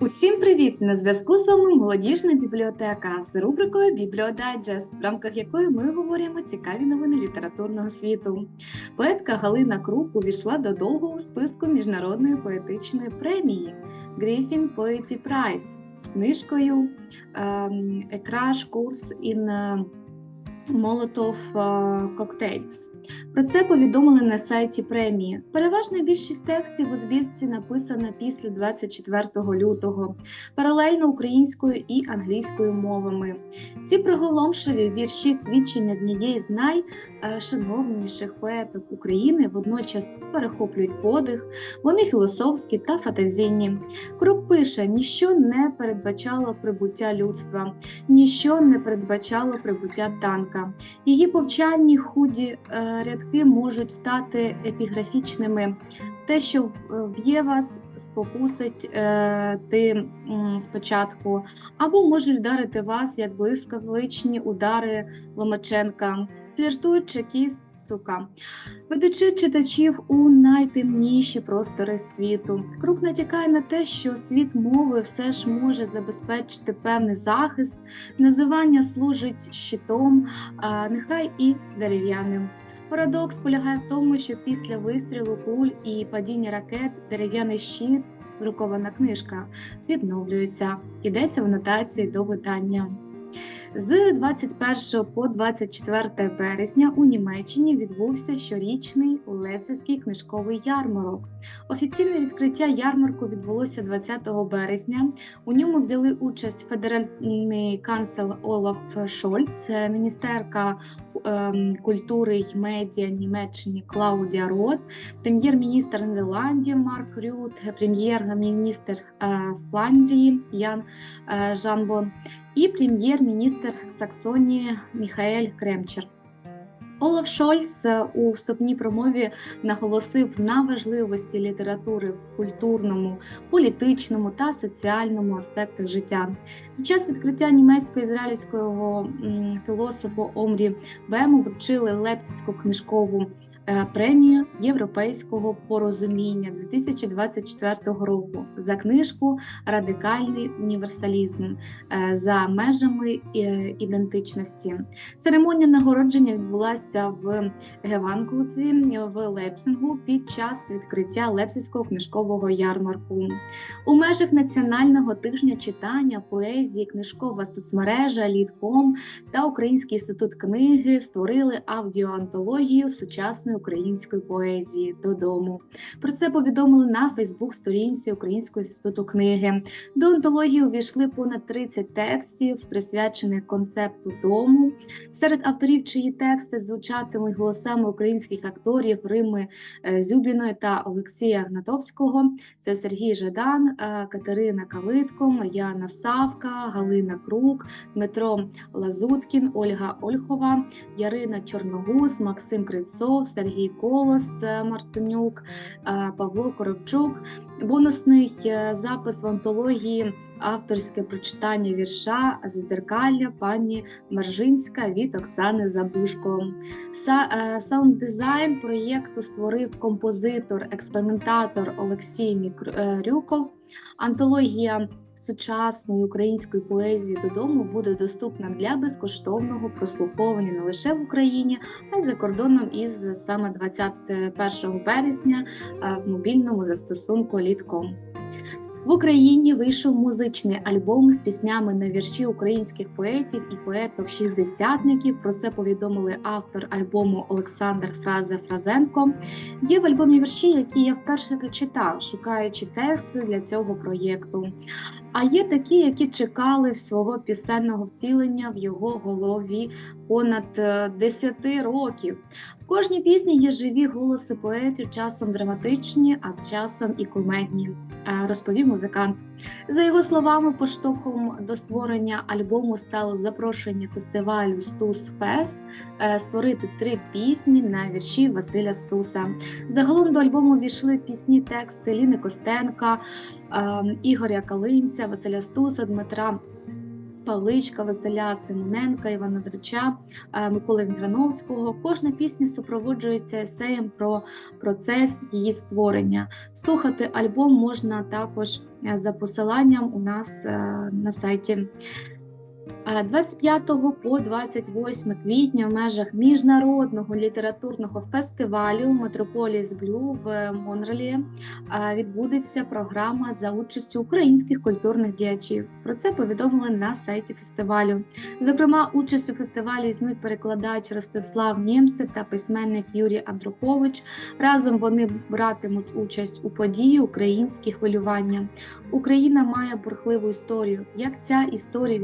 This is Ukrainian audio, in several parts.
Усім привіт! На зв'язку з вами молодіжна бібліотека з рубрикою Бібліодайджест, в рамках якої ми говоримо цікаві новини літературного світу. Поетка Галина Крук увійшла до довгого списку міжнародної поетичної премії Griffin Poetry Prize з книжкою ем, A Crash In е, Cocktails. Про це повідомили на сайті премії. Переважна більшість текстів у збірці написана після 24 лютого, паралельно українською і англійською мовами. Ці приголомшиві вірші свідчення однієї з найшановніших поеток України водночас перехоплюють подих, вони філософські та фантазійні. Крук пише: ніщо не передбачало прибуття людства, ніщо не передбачало прибуття танка. Її повчальні худі е, рядки можуть стати епіграфічними. Те, що вб'є вас, спокусить е, ти спочатку, або можуть вдарити вас як блискавичні удари Ломаченка, фліртують чекіст, сука, ведучи читачів у найтемніші простори світу. Круг натякає на те, що світ мови все ж може забезпечити певний захист, називання служить щитом, а нехай і дерев'яним. Парадокс полягає в тому, що після вистрілу куль і падіння ракет дерев'яний щит, друкована книжка, відновлюється. Йдеться в нотації до видання. З 21 по 24 березня у Німеччині відбувся щорічний Левцевський книжковий ярмарок. Офіційне відкриття ярмарку відбулося 20 березня. У ньому взяли участь федеральний канцлер Олаф Шольц, міністерка ем, культури й медіа Німеччини Клаудія Рот, прем'єр-міністр Нідерландів Марк Рют, прем'єр-міністр е, Фландрії Ян е, Жамбон і прем'єр-міністр Саксонії Міхаель Кремчер. Олаф Шольц у вступній промові наголосив на важливості літератури в культурному, політичному та соціальному аспектах життя. Під час відкриття німецько-ізраїльського філософу Омрі Бему вручили Лепцівську книжкову Е, премію Європейського порозуміння 2024 року за книжку Радикальний універсалізм е, за межами е, ідентичності. Церемонія нагородження відбулася в Геванклуці в Лепсингу під час відкриття Лепсівського книжкового ярмарку. У межах національного тижня читання, поезії, книжкова соцмережа, Літком та Український інститут книги створили аудіоантологію сучасної української поезії додому. Про це повідомили на Фейсбук-сторінці Українського інституту книги. До антології увійшли понад 30 текстів, присвячених концепту дому. Серед авторів, чиї тексти звучатимуть голосами українських акторів Рими е, Зюбіної та Олексія Гнатовського. Це Сергій Жадан, е, Катерина Калитко, Яна Савка, Галина Крук, Дмитро Лазуткін, Ольга Ольхова, Ярина Чорногуз, Максим Кривцов, Сергій Колос е, Мартинюк, е, Павло Коробчук. Бонусний е, запис в антології. Авторське прочитання вірша Зазеркалля пані Маржинська від Оксани Забушко. Саунд-дизайн проєкту створив композитор, експериментатор Олексій Мікрюков. Антологія сучасної української поезії додому буде доступна для безкоштовного прослуховування не лише в Україні, а й за кордоном із саме 21 березня в мобільному застосунку Літком. В Україні вийшов музичний альбом з піснями на вірші українських поетів і поеток-шістдесятників. Про це повідомили автор альбому Олександр Фразе Фразенко. Є в альбомі вірші, які я вперше прочитав, шукаючи тексти для цього проєкту. А є такі, які чекали свого пісенного втілення в його голові понад 10 е, років. В кожній пісні є живі голоси поетів, часом драматичні, а з часом і кумедні, е, розповів музикант. За його словами, поштовхом до створення альбому стало запрошення фестивалю Стус Фест е, створити три пісні на вірші Василя Стуса. Загалом до альбому війшли пісні тексти Ліни Костенка, Ігоря Калинця, Василя Стуса, Дмитра Павличка, Василя Симоненка, Івана Драча, е, Миколи Вінграновського. Кожна пісня супроводжується есеєм про процес її створення. Слухати альбом можна також е, за посиланням у нас е, на сайті. Е, 25 по 28 квітня в межах міжнародного літературного фестивалю Метрополіс Блю в Монреалі е, відбудеться програма за участю українських культурних діячів. Про це повідомили на сайті фестивалю. Зокрема, участь у фестивалі візьмуть перекладач Ростислав Нємцев та письменник Юрій Андрукович. Разом вони братимуть участь у події Українські хвилювання. Україна має бурхливу історію. Як ця історія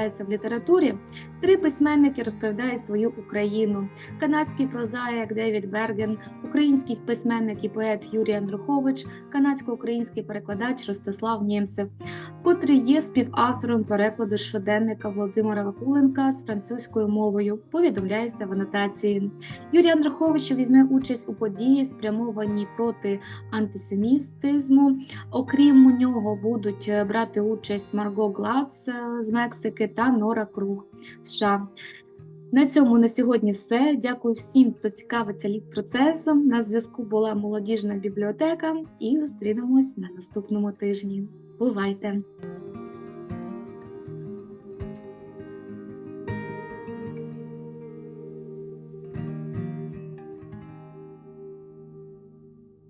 відображається в літературі? Три письменники розповідають свою Україну: канадський прозаїк Девід Берген, український письменник і поет Юрій Андрухович, канадсько-український перекладач Ростислав Нємцев, котрий є співавтором перекладу щоденника Володимира Вакуленка з французькою мовою. Повідомляється в анотації. Юрій Андрухович візьме участь у події, спрямованій проти антисемітизму. Окрім нього, будуть е, брати участь Марго Глац е, з Мексики та Нора Круг США. На цьому на сьогодні все. Дякую всім, хто цікавиться літ-процесом. На зв'язку була молодіжна бібліотека і зустрінемось на наступному тижні. Бувайте!